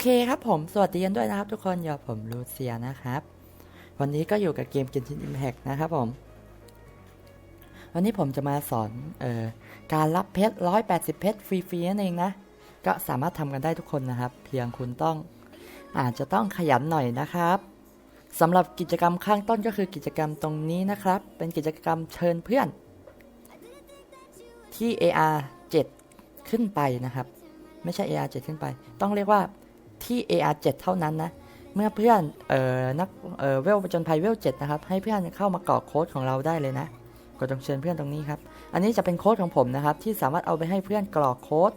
เคครับผม สวัสดีกันด้วยนะครับทุกคนอย่าผมลูเซียนะครับ วันนี้ก็อยู่กับเกม Genshin Impact นะครับผม วันนี้ผมจะมาสอนเอ่อการรับเพชร 180 เพชรฟรีๆนั่นเองนะ ก็สามารถทำกันได้ทุกคนนะครับ เพียงคุณต้องอาจจะต้องขยันหน่อยนะครับสำหรับกิจกรรมข้างต้นก็คือกิจกรรมตรงนี้นะครับ เป็นกิจกรรมเชิญเพื่อน ที่ AR 7 ขึ้นไปนะครับ ไม่ใช่ AR 7 ขึ้นไป ต้องเรียกว่า ที่ AR 7 เท่านั้นนะ เมื่อเพื่อนเอ่อนักเอ่อเวลประจนภัยเวล7นะครับ ให้เพื่อนเข้ามากรอกโค้ดของเราได้เลยนะกดตรงเชิญเพื่อนตรงนี้ครับ อันนี้จะเป็นโค้ดของผมนะครับ ที่สามารถเอาไปให้เพื่อนกรอกโค้ด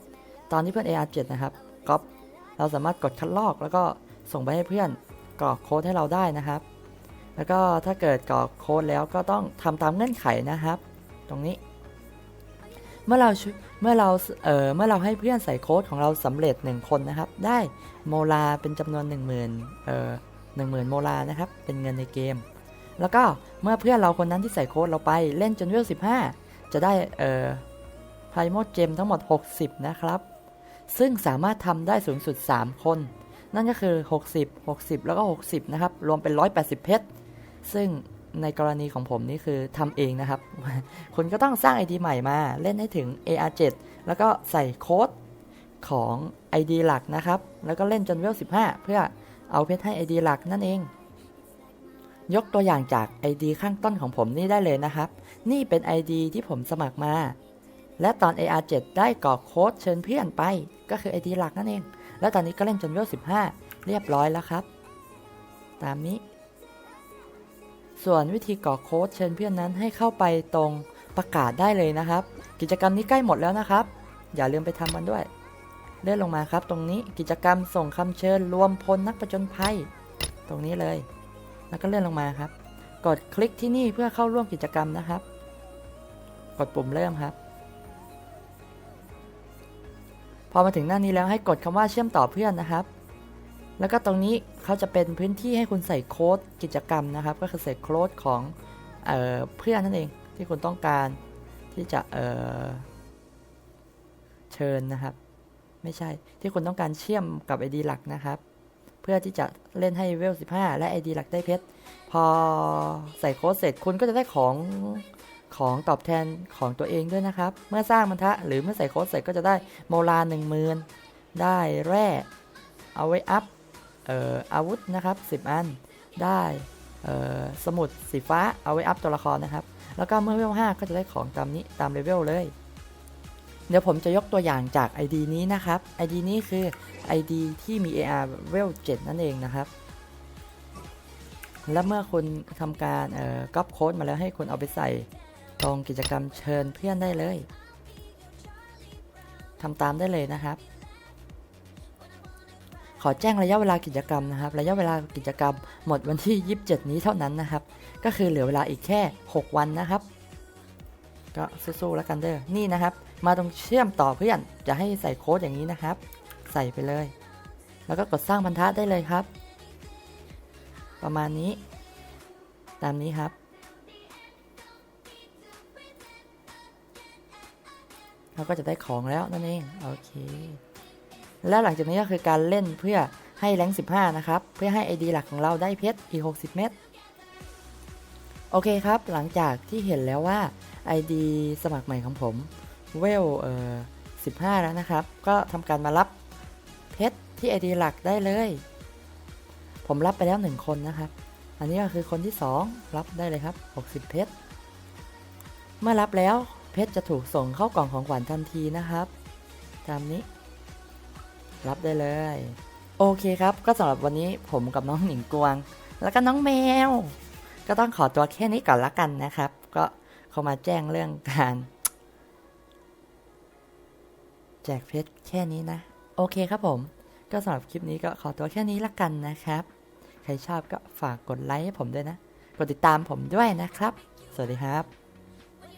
ตอนที่เพื่อน AR 7 นะครับก๊อปเราสามารถกดคัดลอกแล้วก็ส่งไปให้เพื่อนกรอกโค้ดให้เราได้นะครับ แล้วก็ถ้าเกิดกรอกโค้ดแล้วก็ต้องทำตามเงื่อนไขนะครับ ตรงนี้ เมื่อเราเมื่อเราเอ่อเมื่อเราให้เพื่อนใส่โค้ดของเราสำเร็จ 1 คนนะครับ ได้โมลาเป็นจำนวน 10,000เอ่อ10,000โมลานะครับ เป็นเงินในเกม แล้วก็เมื่อเพื่อนเราคนนั้นที่ใส่โค้ดเราไปเล่นจนเวล15จะได้เอ่อไพโมดเจมทั้งหมด 60 นะครับ ซึ่งสามารถทำได้สูงสุด 3 คน นั่นก็คือ 60 60 แล้วก็ 60 นะครับ รวมเป็น 180 เพชร ซึ่ง ในกรณีของผมนี่คือทำเองนะครับ คุณก็ต้องสร้าง ID ใหม่มา เล่นให้ถึง AR7 แล้วก็ใส่โค้ดของ ID หลักนะครับ แล้วก็เล่นจนเวล 15 เพื่อเอาเพชรให้ ID หลักนั่นเอง ยกตัวอย่างจาก ID ข้างต้นของผมนี่ได้เลยนะครับ นี่เป็น ID ที่ผมสมัครมา และตอน AR7 ได้กรอกโค้ดเชิญเพื่อนไป ก็คือ ID หลักนั่นเอง แล้วตอนนี้ก็เล่นจนเวล 15 เรียบร้อยแล้วครับ ตามนี้ ส่วนวิธีกรอโค้ดเชิญเพื่อนนั้นให้เข้าไปตรงประกาศได้เลยนะครับ กิจกรรมนี้ใกล้หมดแล้วนะครับ อย่าลืมไปทำมันด้วย เลื่อนลงมาครับ ตรงนี้กิจกรรมส่งคำเชิญรวมพลนักประจนภัย ตรงนี้เลย แล้วก็เลื่อนลงมาครับ กดคลิกที่นี่เพื่อเข้าร่วมกิจกรรมนะครับ กดปุ่มเริ่มครับ พอมาถึงหน้านี้แล้วให้กดคำว่าเชื่อมต่อเพื่อนนะครับ แล้วก็ตรงนี้เขาจะเป็นพื้นที่ให้คุณใส่โค้ดกิจกรรมนะครับ ก็คือใส่โค้ดของเออเพื่อนนั่นเองที่คุณต้องการที่จะเเชิญนะครับ ไม่ใช่ที่คุณต้องการเชื่อมกับ ID หลักนะครับ เพื่อที่จะเล่นให้เวล 15 และ ID หลักได้เพชรพอใส่โค้ดเสร็จคุณก็จะได้ของของตอบแทนของตัวเองด้วยนะครับ เมื่อสร้างมันทะหรือเมื่อใส่โค้ดเสร็จก็จะได้โมลา1 0,000ได้แร่เอาไว้อัพ อออาวุธนะครับ 10 อันได้สมุดสีฟ้าเอาไว้อัพตัวละครนะครับ แล้วก็เมื่อเลเวล5ก็จะได้ของตามนี้ตามเลเวลเลย เดี๋ยวผมจะยกตัวอย่างจาก ID นี้นะครับ ID นี้คือ ID ที่มี AR เวล7นั่นเองนะครับ และเมื่อคุณทำการก๊อปโค้ดมาแล้วให้คุณเอาไปใส่ตรงกิจกรรมเชิญเพื่อนได้เลยทำตามได้เลยนะครับ ขอแจ้งระยะเวลากิจกรรมนะครับระยะเวลากิจกรรม หมดวันที่ 27 นี้เท่านั้นนะครับ ก็คือเหลือเวลาอีกแค่ 6 วันนะครับ ก็สู้ๆแล้วกันเด้อนี่นะครับ มาตรงเชื่อมต่อเพื่อนจะให้ใส่โค้ดอย่างนี้นะครับ ใส่ไปเลย แล้วก็กดสร้างพันธะได้เลยครับ ประมาณนี้ ตามนี้ครับเราก็จะได้ของแล้วนั่นเอง โอเค แล้วหลังจากนี้ก็คือการเล่นเพื่อให้แรง15 นะครับ เพื่อให้ ID หลักของเราได้เพชรอีก 60 เม็ดโอเคครับ หลังจากที่เห็นแล้วว่า ID สมัครใหม่ของผมเวลเอ่อ15 แล้วนะครับ ก็ทำการมารับเพชรที่ ID หลักได้เลย ผมรับไปแล้ว 1 คนนะครับ อันนี้ก็คือคนที่ 2 รับได้เลยครับ 60 เพชร เมื่อรับแล้วเพชรจะถูกส่งเข้ากล่องของขวัญทันทีนะครับ ตามนี้ รับได้เลย โอเคครับก็สำหรับวันนี้ผมกับน้องหนิงกวางแล้วก็น้องแมว ก็ต้องขอตัวแค่นี้ก่อนละกันนะครับ ก็เข้ามาแจ้งเรื่องการแจกเพชรแค่นี้นะ โอเคครับผม ก็สำหรับคลิปนี้ก็ขอตัวแค่นี้ละกันนะครับ ใครชอบก็ฝากกดไลค์ให้ผมด้วยนะ กดติดตามผมด้วยนะครับ สวัสดีครับ